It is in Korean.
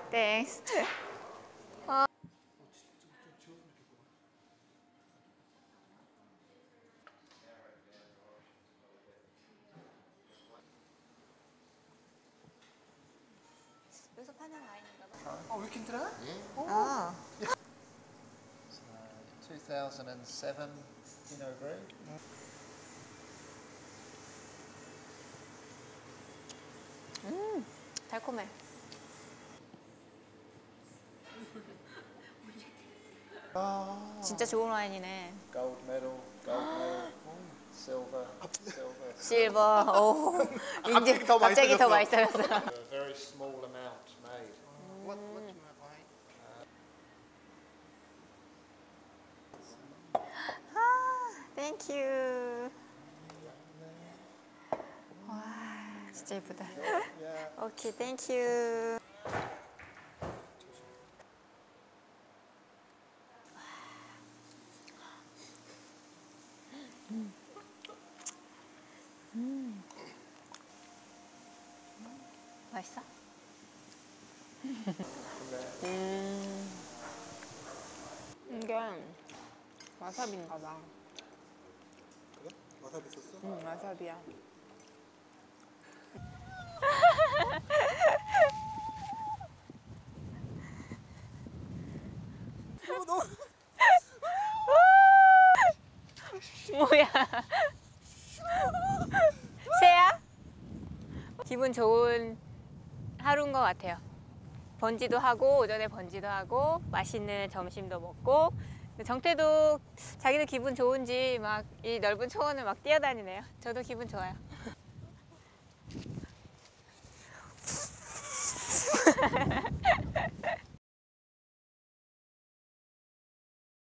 어, 땡스. 여기서 파는 와인인가 봐. Oh, we can do that? 아, So, 2007 Pinot Gris. 달콤해. 진짜 좋은 와인이네. Gold medal, gold medal, silver, silver. 실버. 오. 갑자기 인증. 더 갑자기 더 맛있어졌어. 맛있어졌어. A very small amount made. What, what do you like? 땡큐. 와, 진짜 예쁘다. 오케이, 땡큐. 맛있어? 음. 이게 와사비인가 봐. 그래? 와사비 있었어? 응, 와사비야. 뭐야? 새야? 기분 좋은 하루인 것 같아요. 번지도 하고 오전에 번지도 하고 맛있는 점심도 먹고 정태도 자기도 기분 좋은지 막 이 넓은 초원을 막 뛰어다니네요. 저도 기분 좋아요.